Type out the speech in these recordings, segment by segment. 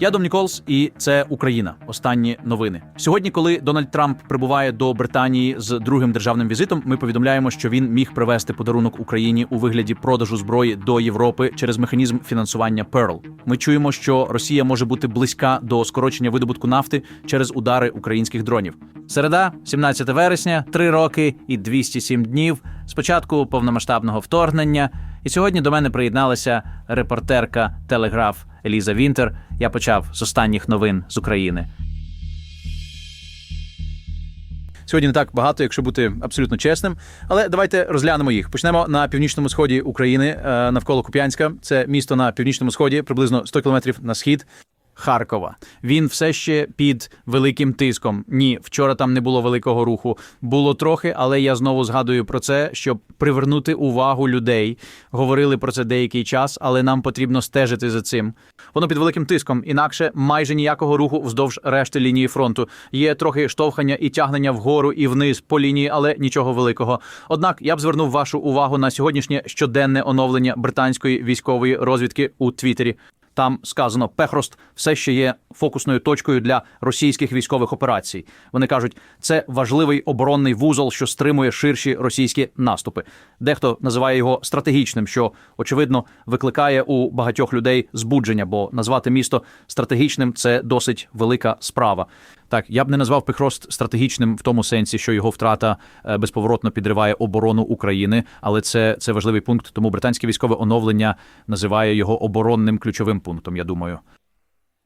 Я Дом Ніколс, і це Україна. Останні новини. Сьогодні, коли Дональд Трамп прибуває до Британії з другим державним візитом, ми повідомляємо, що він міг привезти подарунок Україні у вигляді продажу зброї до Європи через механізм фінансування Pearl. Ми чуємо, що Росія може бути близька до скорочення видобутку нафти через удари українських дронів. Середа, 17 вересня, 3 роки і 207 днів. Спочатку повномасштабного вторгнення. І сьогодні до мене приєдналася репортерка Телеграф Еліза Вінтер. Я почав з останніх новин з України. Сьогодні не так багато, якщо бути абсолютно чесним. Але давайте розглянемо їх. Почнемо на північному сході України е, навколо Куп'янська. Це місто на північному сході, приблизно 100 кілометрів на схід. Харкова. Він все ще під великим тиском. Ні, вчора там не було великого руху. Було трохи, але я знову згадую про це, щоб привернути увагу людей. Говорили про це деякий час, але нам потрібно стежити за цим. Воно під великим тиском, інакше майже ніякого руху вздовж решти лінії фронту. Є трохи штовхання і тягнення вгору і вниз по лінії, але нічого великого. Однак я б звернув вашу увагу на сьогоднішнє щоденне оновлення британської військової розвідки у Твіттері. Там сказано, Пехрост все ще є фокусною точкою для російських військових операцій. Вони кажуть, це важливий оборонний вузол, що стримує ширші російські наступи. Дехто називає його стратегічним, що очевидно викликає у багатьох людей збудження, бо назвати місто стратегічним це досить велика справа. Так, я б не назвав Пехрост стратегічним в тому сенсі, що його втрата е, безповоротно підриває оборону України, але це, це важливий пункт. Тому британське військове оновлення називає його оборонним ключовим пунктом. Я думаю.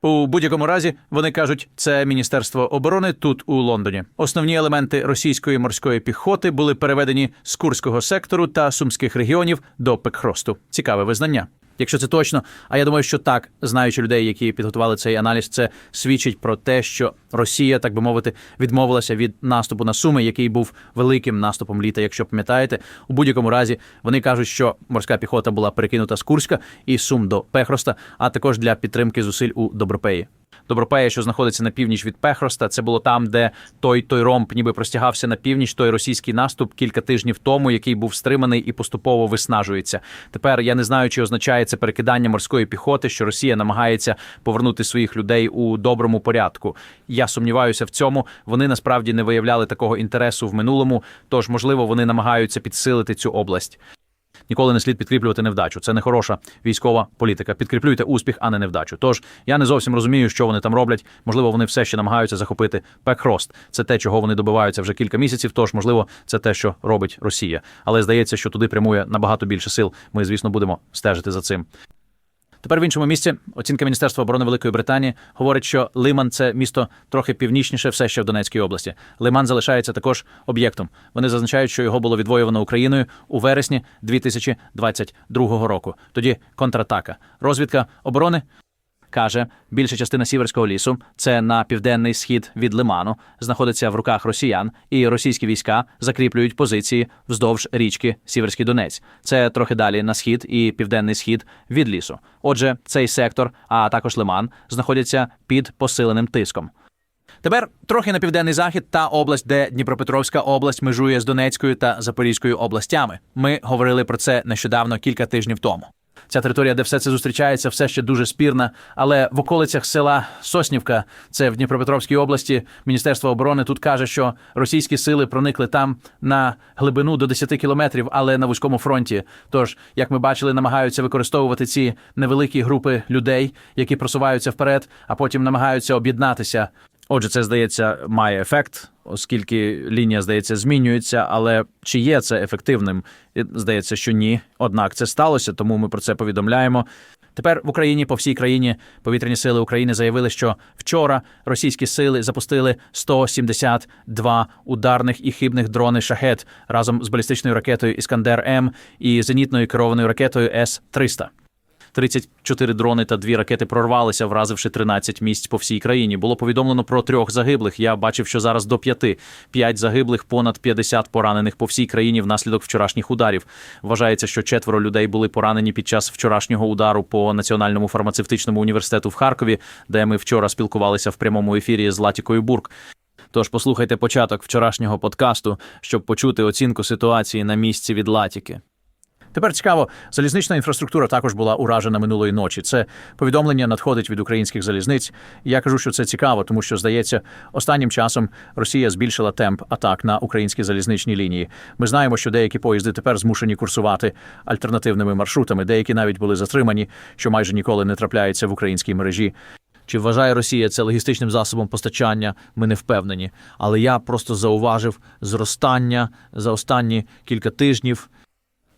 У будь-якому разі вони кажуть, це Міністерство оборони тут у Лондоні. Основні елементи російської морської піхоти були переведені з Курського сектору та сумських регіонів до Пекхросту. Цікаве визнання. Якщо це точно, а я думаю, що так, знаючи людей, які підготували цей аналіз, це свідчить про те, що Росія, так би мовити, відмовилася від наступу на Суми, який був великим наступом літа. Якщо пам'ятаєте, у будь-якому разі вони кажуть, що морська піхота була перекинута з Курська і Сум до Пехроста, а також для підтримки зусиль у Добропеї. Добропея, що знаходиться на північ від Пехроста, це було там, де той той ромб ніби простягався на північ, той російський наступ кілька тижнів тому, який був стриманий і поступово виснажується. Тепер я не знаю, чи означає це перекидання морської піхоти, що Росія намагається повернути своїх людей у доброму порядку. Я сумніваюся в цьому. Вони насправді не виявляли такого інтересу в минулому, тож можливо вони намагаються підсилити цю область. Ніколи не слід підкріплювати невдачу. Це не хороша військова політика. Підкріплюйте успіх, а не невдачу. Тож я не зовсім розумію, що вони там роблять. Можливо, вони все ще намагаються захопити Пекхрост. Це те, чого вони добиваються вже кілька місяців. Тож, можливо, це те, що робить Росія. Але здається, що туди прямує набагато більше сил. Ми, звісно, будемо стежити за цим. Тепер в іншому місці оцінка Міністерства оборони Великої Британії говорить, що Лиман це місто трохи північніше, все ще в Донецькій області. Лиман залишається також об'єктом. Вони зазначають, що його було відвоювано Україною у вересні 2022 року. Тоді контратака. Розвідка оборони. Каже, більша частина сіверського лісу, це на південний схід від Лиману, знаходиться в руках росіян, і російські війська закріплюють позиції вздовж річки Сіверський Донець. Це трохи далі на схід і південний схід від лісу. Отже, цей сектор, а також Лиман, знаходяться під посиленим тиском. Тепер трохи на південний захід та область, де Дніпропетровська область межує з Донецькою та Запорізькою областями. Ми говорили про це нещодавно кілька тижнів тому. Ця територія, де все це зустрічається, все ще дуже спірна. Але в околицях села Соснівка, це в Дніпропетровській області, Міністерство оборони тут каже, що російські сили проникли там на глибину до 10 кілометрів, але на вузькому фронті. Тож, як ми бачили, намагаються використовувати ці невеликі групи людей, які просуваються вперед, а потім намагаються об'єднатися. Отже, це здається має ефект, оскільки лінія здається змінюється. Але чи є це ефективним? Здається, що ні. Однак це сталося, тому ми про це повідомляємо. Тепер в Україні по всій країні повітряні сили України заявили, що вчора російські сили запустили 172 ударних і хибних дрони шахет разом з балістичною ракетою Іскандер М і зенітною керованою ракетою С 300 34 дрони та дві ракети прорвалися, вразивши 13 місць по всій країні. Було повідомлено про трьох загиблих. Я бачив, що зараз до п'яти. П'ять загиблих, понад 50 поранених по всій країні внаслідок вчорашніх ударів. Вважається, що четверо людей були поранені під час вчорашнього удару по національному фармацевтичному університету в Харкові, де ми вчора спілкувалися в прямому ефірі з Латікою Бурк. Тож послухайте початок вчорашнього подкасту, щоб почути оцінку ситуації на місці від Латіки. Тепер цікаво, залізнична інфраструктура також була уражена минулої ночі. Це повідомлення надходить від українських залізниць. Я кажу, що це цікаво, тому що здається, останнім часом Росія збільшила темп атак на українські залізничні лінії. Ми знаємо, що деякі поїзди тепер змушені курсувати альтернативними маршрутами. Деякі навіть були затримані, що майже ніколи не трапляється в українській мережі. Чи вважає Росія це логістичним засобом постачання? Ми не впевнені. Але я просто зауважив зростання за останні кілька тижнів.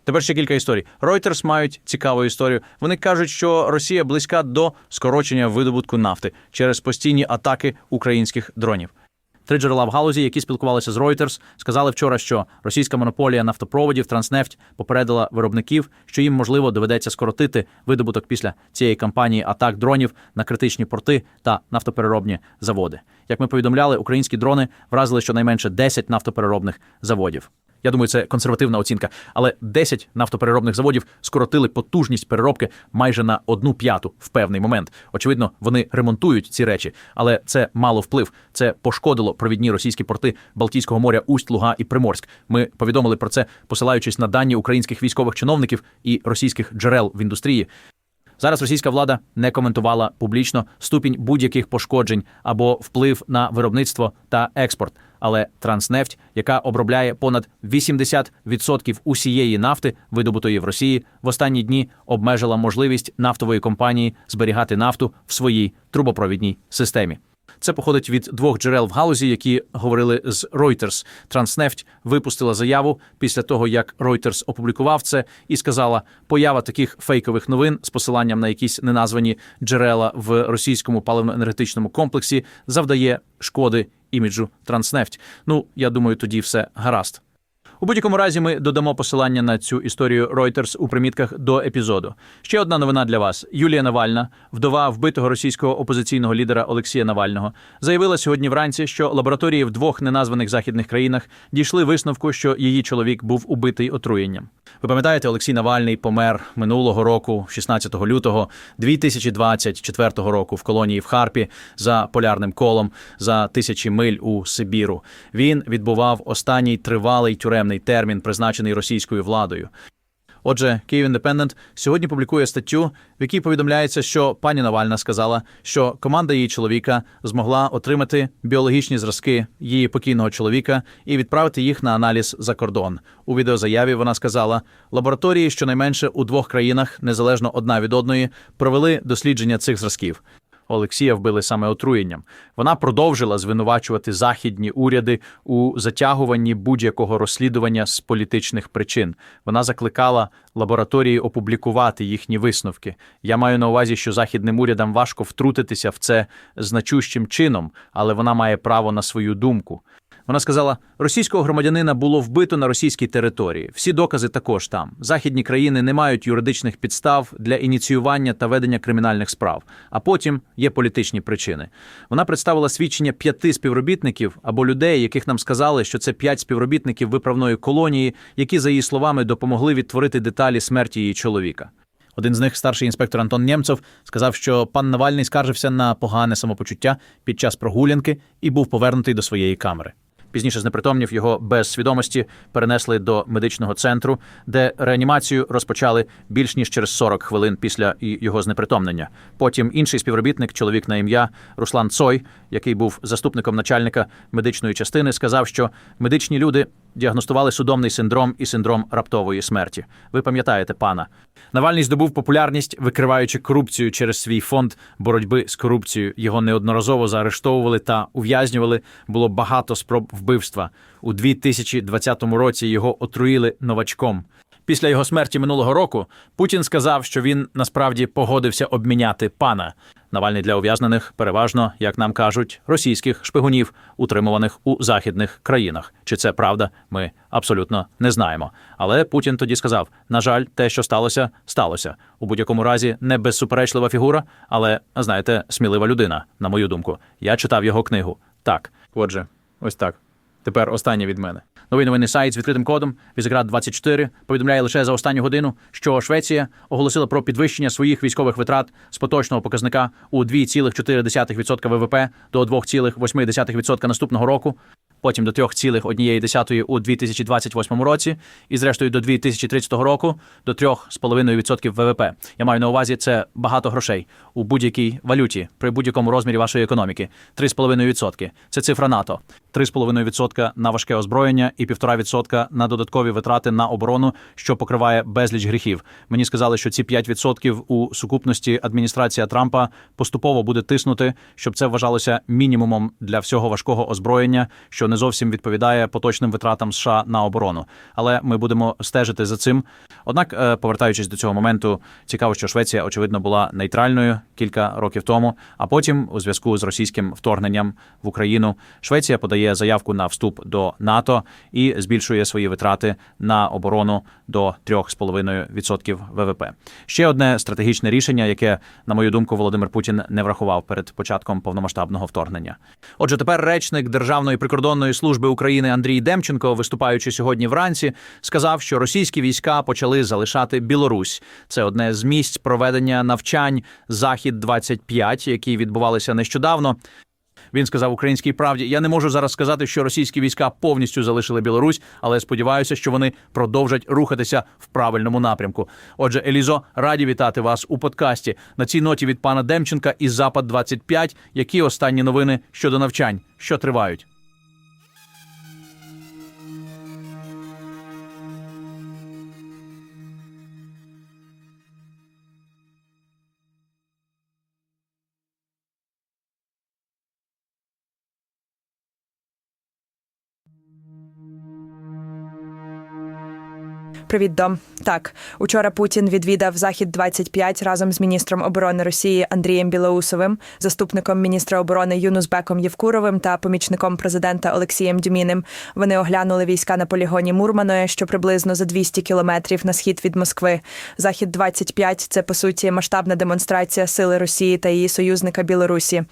Тепер ще кілька історій. Reuters мають цікаву історію. Вони кажуть, що Росія близька до скорочення видобутку нафти через постійні атаки українських дронів. Три джерела в галузі, які спілкувалися з Reuters, сказали вчора, що російська монополія нафтопроводів Транснефть попередила виробників, що їм можливо доведеться скоротити видобуток після цієї кампанії атак дронів на критичні порти та нафтопереробні заводи. Як ми повідомляли, українські дрони вразили щонайменше 10 нафтопереробних заводів. Я думаю, це консервативна оцінка, але 10 нафтопереробних заводів скоротили потужність переробки майже на одну п'яту в певний момент. Очевидно, вони ремонтують ці речі, але це мало вплив. Це пошкодило провідні російські порти Балтійського моря, Усть, Луга і Приморськ. Ми повідомили про це, посилаючись на дані українських військових чиновників і російських джерел в індустрії. Зараз російська влада не коментувала публічно ступінь будь-яких пошкоджень або вплив на виробництво та експорт. Але Транснефть, яка обробляє понад 80% усієї нафти, видобутої в Росії, в останні дні обмежила можливість нафтової компанії зберігати нафту в своїй трубопровідній системі. Це походить від двох джерел в галузі, які говорили з Reuters. Транснефть випустила заяву після того, як Reuters опублікував це, і сказала, поява таких фейкових новин з посиланням на якісь неназвані джерела в російському паливно-енергетичному комплексі завдає шкоди іміджу Транснефть. Ну, я думаю, тоді все гаразд. У будь-якому разі ми додамо посилання на цю історію Reuters у примітках до епізоду. Ще одна новина для вас: Юлія Навальна, вдова вбитого російського опозиційного лідера Олексія Навального, заявила сьогодні вранці, що лабораторії в двох неназваних західних країнах дійшли висновку, що її чоловік був убитий отруєнням. Ви пам'ятаєте, Олексій Навальний помер минулого року, 16 лютого 2024 року, в колонії в Харпі за полярним колом за тисячі миль у Сибіру. Він відбував останній тривалий тюремний термін, призначений російською владою. Отже, Київ Індепендент сьогодні публікує статтю, в якій повідомляється, що пані Навальна сказала, що команда її чоловіка змогла отримати біологічні зразки її покійного чоловіка і відправити їх на аналіз за кордон. У відеозаяві вона сказала, лабораторії щонайменше у двох країнах, незалежно одна від одної, провели дослідження цих зразків. Олексія вбили саме отруєнням. Вона продовжила звинувачувати західні уряди у затягуванні будь-якого розслідування з політичних причин. Вона закликала лабораторії опублікувати їхні висновки. Я маю на увазі, що західним урядам важко втрутитися в це значущим чином, але вона має право на свою думку. Вона сказала, російського громадянина було вбито на російській території. Всі докази також там. Західні країни не мають юридичних підстав для ініціювання та ведення кримінальних справ. А потім є політичні причини. Вона представила свідчення п'яти співробітників або людей, яких нам сказали, що це п'ять співробітників виправної колонії, які, за її словами, допомогли відтворити деталі смерті її чоловіка. Один з них, старший інспектор Антон Нємцов, сказав, що пан Навальний скаржився на погане самопочуття під час прогулянки і був повернутий до своєї камери. Пізніше знепритомнів його без свідомості перенесли до медичного центру, де реанімацію розпочали більш ніж через 40 хвилин після його знепритомнення. Потім інший співробітник, чоловік на ім'я Руслан Цой, який був заступником начальника медичної частини, сказав, що медичні люди діагностували судомний синдром і синдром раптової смерті. Ви пам'ятаєте, пана Навальний здобув популярність, викриваючи корупцію через свій фонд боротьби з корупцією. Його неодноразово заарештовували та ув'язнювали. Було багато спроб вбивства. У 2020 році його отруїли новачком. Після його смерті минулого року Путін сказав, що він насправді погодився обміняти пана. Навальний для ув'язнених переважно, як нам кажуть, російських шпигунів, утримуваних у західних країнах. Чи це правда? Ми абсолютно не знаємо. Але Путін тоді сказав: на жаль, те, що сталося, сталося. У будь-якому разі не безсуперечлива фігура, але знаєте, смілива людина, на мою думку. Я читав його книгу. Так, отже, ось так. Тепер останнє від мене. Новий новинний сайт з відкритим кодом Візеград 24 повідомляє лише за останню годину, що Швеція оголосила про підвищення своїх військових витрат з поточного показника у 2,4% ВВП до 2,8% наступного року. Потім до 3,1 у 2028 році, і зрештою до 2030 року до 3,5% ВВП. Я маю на увазі це багато грошей у будь-якій валюті при будь-якому розмірі вашої економіки. 3,5%. Це цифра НАТО. 3,5% на важке озброєння і 1,5% на додаткові витрати на оборону, що покриває безліч гріхів. Мені сказали, що ці 5% у сукупності адміністрація Трампа поступово буде тиснути, щоб це вважалося мінімумом для всього важкого озброєння, що не зовсім відповідає поточним витратам США на оборону. Але ми будемо стежити за цим. Однак, е, повертаючись до цього моменту, цікаво, що Швеція очевидно була нейтральною кілька років тому. А потім, у зв'язку з російським вторгненням в Україну, Швеція подає заявку на вступ до НАТО і збільшує свої витрати на оборону до 3,5% ВВП. Ще одне стратегічне рішення, яке, на мою думку, Володимир Путін не врахував перед початком повномасштабного вторгнення. Отже, тепер речник Державної прикордонної служби України Андрій Демченко, виступаючи сьогодні вранці, сказав, що російські війська почали залишати Білорусь. Це одне з місць проведення навчань Захід 25 які відбувалися нещодавно. Він сказав українській правді: я не можу зараз сказати, що російські війська повністю залишили Білорусь, але сподіваюся, що вони продовжать рухатися в правильному напрямку. Отже, Елізо, раді вітати вас у подкасті на цій ноті від пана Демченка із Запад 25 Які останні новини щодо навчань, що тривають? Привіт, дом. Так, учора Путін відвідав захід 25 разом з міністром оборони Росії Андрієм Білоусовим, заступником міністра оборони Юнузбеком Євкуровим та помічником президента Олексієм Дюміним. Вони оглянули війська на полігоні Мурманої, що приблизно за 200 кілометрів на схід від Москви. Захід 25 – це по суті масштабна демонстрація сили Росії та її союзника Білорусі.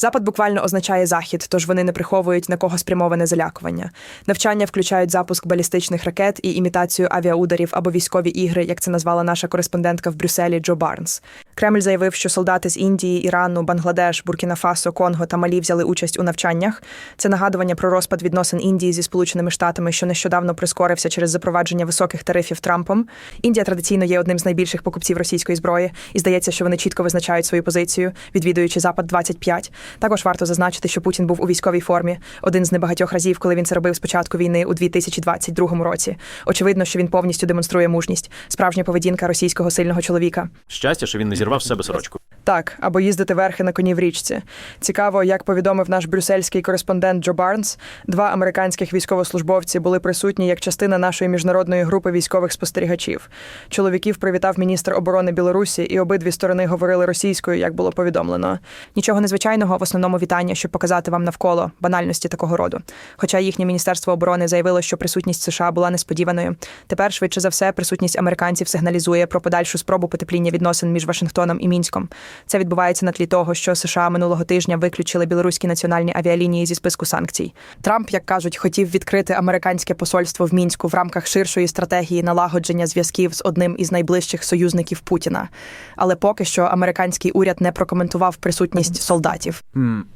Запад буквально означає захід, тож вони не приховують на кого спрямоване залякування. Навчання включають запуск балістичних ракет і імітацію авіаударів або військові ігри, як це назвала наша кореспондентка в Брюсселі Джо Барнс. Кремль заявив, що солдати з Індії, Ірану, Бангладеш, Буркіна Фасо, Конго та Малі взяли участь у навчаннях. Це нагадування про розпад відносин Індії зі Сполученими Штатами, що нещодавно прискорився через запровадження високих тарифів Трампом. Індія традиційно є одним з найбільших покупців російської зброї, і здається, що вони чітко визначають свою позицію, відвідуючи запад 25 Також варто зазначити, що Путін був у військовій формі один з небагатьох разів, коли він це робив з початку війни у 2022 році. Очевидно, що він повністю демонструє мужність, справжня поведінка російського сильного чоловіка. Щастя, що він не зірвав з себе сорочку. Так, або їздити верхи на коні в річці. Цікаво, як повідомив наш брюссельський кореспондент Джо Барнс, два американських військовослужбовці були присутні як частина нашої міжнародної групи військових спостерігачів. Чоловіків привітав міністр оборони Білорусі, і обидві сторони говорили російською, як було повідомлено. Нічого незвичайного в основному вітання, щоб показати вам навколо банальності такого роду. Хоча їхнє міністерство оборони заявило, що присутність США була несподіваною. Тепер, швидше за все, присутність американців сигналізує про подальшу спробу потепління відносин між Вашингтоном і Мінськом. Це відбувається на тлі того, що США минулого тижня виключили білоруські національні авіалінії зі списку санкцій. Трамп, як кажуть, хотів відкрити американське посольство в мінську в рамках ширшої стратегії налагодження зв'язків з одним із найближчих союзників Путіна. Але поки що американський уряд не прокоментував присутність солдатів.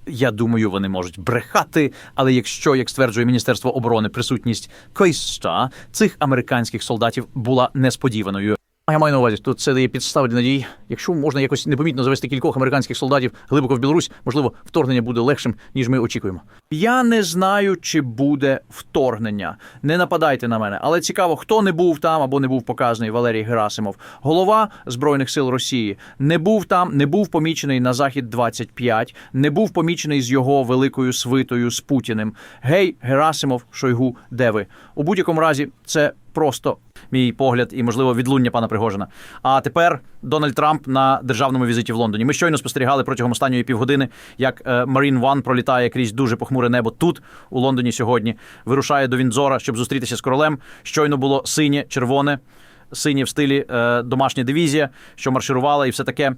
Я думаю, вони можуть брехати, але якщо, як стверджує Міністерство оборони, присутність Койста цих американських солдатів була несподіваною. Я маю на увазі, тут це дає підстави для надії. Якщо можна якось непомітно завести кількох американських солдатів глибоко в Білорусь, можливо, вторгнення буде легшим, ніж ми очікуємо. Я не знаю, чи буде вторгнення. Не нападайте на мене, але цікаво, хто не був там або не був показаний Валерій Герасимов, голова збройних сил Росії, не був там, не був помічений на захід 25 не був помічений з його великою свитою з Путіним. Гей, Герасимов, Шойгу, де ви? У будь-якому разі, це просто мій погляд і, можливо, відлуння пана Пригожина. А тепер Дональд Трамп на державному візиті в Лондоні. Ми щойно спостерігали протягом останньої півгодини, як е, Marine One пролітає крізь дуже похмуре небо тут, у Лондоні сьогодні. Вирушає до Віндзора, щоб зустрітися з королем. Щойно було синє, червоне, синє в стилі е, домашня дивізія, що марширувала, і все таке.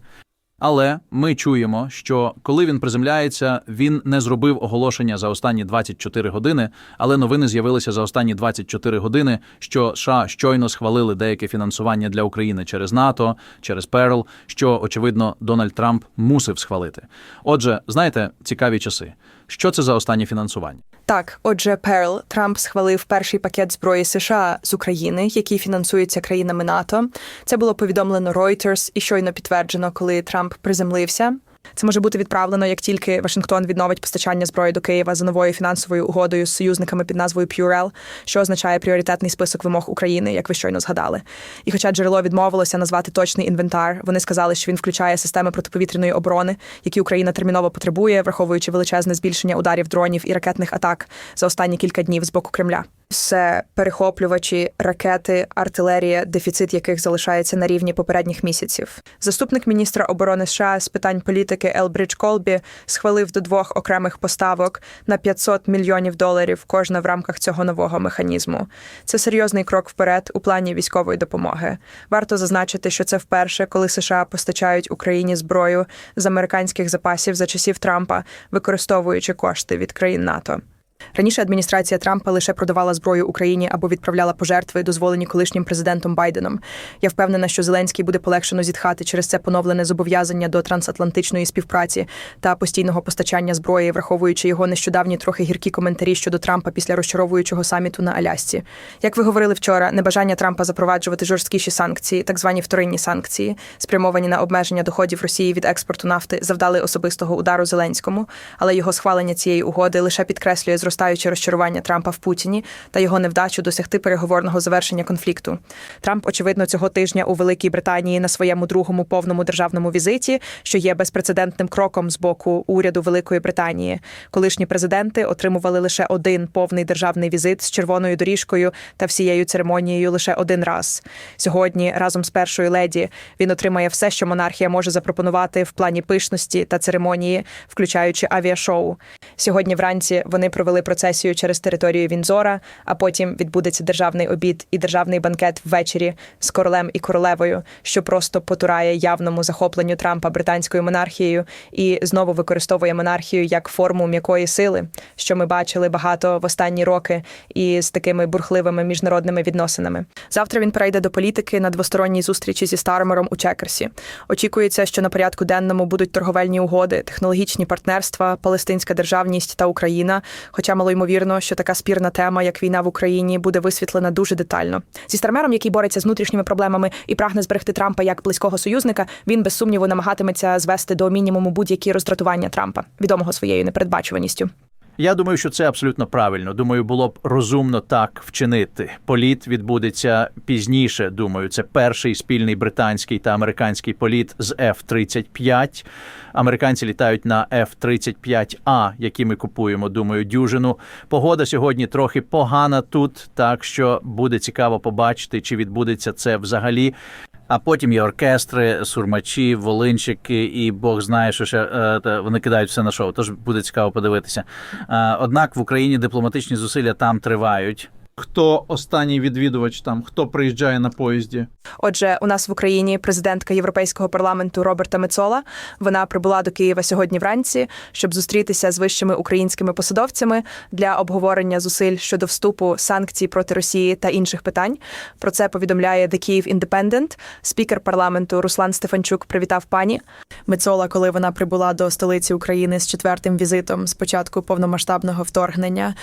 Але ми чуємо, що коли він приземляється, він не зробив оголошення за останні 24 години, але новини з'явилися за останні 24 години, що США щойно схвалили деяке фінансування для України через НАТО, через Перл, що очевидно Дональд Трамп мусив схвалити. Отже, знаєте, цікаві часи. Що це за останнє фінансування? Так, отже, Перл Трамп схвалив перший пакет зброї США з України, який фінансується країнами НАТО. Це було повідомлено Reuters і щойно підтверджено, коли Трамп приземлився. Це може бути відправлено, як тільки Вашингтон відновить постачання зброї до Києва за новою фінансовою угодою з союзниками під назвою PUREL, що означає пріоритетний список вимог України, як ви щойно згадали. І хоча джерело відмовилося назвати точний інвентар, вони сказали, що він включає системи протиповітряної оборони, які Україна терміново потребує, враховуючи величезне збільшення ударів дронів і ракетних атак за останні кілька днів з боку Кремля. Це перехоплювачі, ракети, артилерія, дефіцит яких залишається на рівні попередніх місяців. Заступник міністра оборони США з питань політики Елбридж Колбі схвалив до двох окремих поставок на 500 мільйонів доларів кожна в рамках цього нового механізму. Це серйозний крок вперед у плані військової допомоги. Варто зазначити, що це вперше, коли США постачають Україні зброю з американських запасів за часів Трампа, використовуючи кошти від країн НАТО. Раніше адміністрація Трампа лише продавала зброю Україні або відправляла пожертви, дозволені колишнім президентом Байденом. Я впевнена, що Зеленський буде полегшено зітхати через це поновлене зобов'язання до трансатлантичної співпраці та постійного постачання зброї, враховуючи його нещодавні трохи гіркі коментарі щодо Трампа після розчаровуючого саміту на Алясці. Як ви говорили вчора, небажання Трампа запроваджувати жорсткіші санкції, так звані вторинні санкції, спрямовані на обмеження доходів Росії від експорту нафти, завдали особистого удару Зеленському, але його схвалення цієї угоди лише підкреслює зростаюче розчарування Трампа в Путіні та його невдачу досягти переговорного завершення конфлікту. Трамп, очевидно, цього тижня у Великій Британії на своєму другому повному державному візиті, що є безпрецедентним кроком з боку уряду Великої Британії. Колишні президенти отримували лише один повний державний візит з червоною доріжкою та всією церемонією лише один раз. Сьогодні, разом з першою леді, він отримає все, що монархія може запропонувати в плані пишності та церемонії, включаючи авіашоу. Сьогодні вранці вони провели процесію через територію Вінзора, а потім відбудеться державний обід і державний банкет ввечері з королем і королевою, що просто потурає явному захопленню Трампа британською монархією і знову використовує монархію як форму м'якої сили, що ми бачили багато в останні роки і з такими бурхливими міжнародними відносинами. Завтра він перейде до політики на двосторонній зустрічі зі Стармером у Чекерсі. Очікується, що на порядку денному будуть торговельні угоди, технологічні партнерства, палестинська державність та Україна. Хоча малоймовірно, що така спірна тема, як війна в Україні, буде висвітлена дуже детально. Зі Стармером, який бореться з внутрішніми проблемами і прагне зберегти Трампа як близького союзника, він без сумніву намагатиметься звести до мінімуму будь-які роздратування Трампа, відомого своєю непередбачуваністю. Я думаю, що це абсолютно правильно. Думаю, було б розумно так вчинити. Політ відбудеться пізніше. Думаю, це перший спільний британський та американський політ з F-35. Американці літають на F-35A, які ми купуємо. Думаю, дюжину. Погода сьогодні трохи погана тут, так що буде цікаво побачити, чи відбудеться це взагалі. А потім є оркестри, сурмачі, волинчики, і Бог знає, що ще е, вони кидають все на шоу. Тож буде цікаво подивитися. Е, однак в Україні дипломатичні зусилля там тривають. Хто останній відвідувач там, хто приїжджає на поїзді? Отже, у нас в Україні президентка Європейського парламенту Роберта Мецола. Вона прибула до Києва сьогодні вранці, щоб зустрітися з вищими українськими посадовцями для обговорення зусиль щодо вступу санкцій проти Росії та інших питань. Про це повідомляє The Kyiv Independent. Спікер парламенту Руслан Стефанчук привітав пані Мецола, коли вона прибула до столиці України з четвертим візитом з початку повномасштабного вторгнення.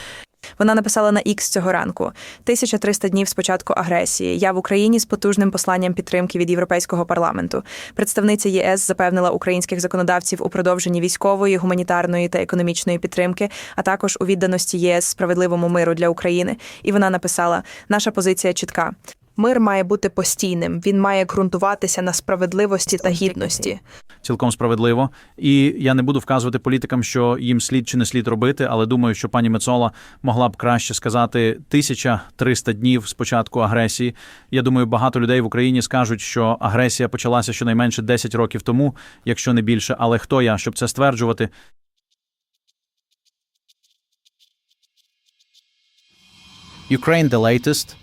Вона написала на X цього ранку: 1300 днів з початку агресії. Я в Україні з потужним посланням підтримки від Європейського парламенту. Представниця ЄС запевнила українських законодавців у продовженні військової, гуманітарної та економічної підтримки, а також у відданості ЄС справедливому миру для України. І вона написала: наша позиція чітка. Мир має бути постійним. Він має ґрунтуватися на справедливості та гідності. Цілком справедливо. І я не буду вказувати політикам, що їм слід чи не слід робити, але думаю, що пані Мецола могла б краще сказати 1300 днів з початку агресії. Я думаю, багато людей в Україні скажуть, що агресія почалася щонайменше 10 років тому, якщо не більше. Але хто я, щоб це стверджувати? Ukraine The Latest –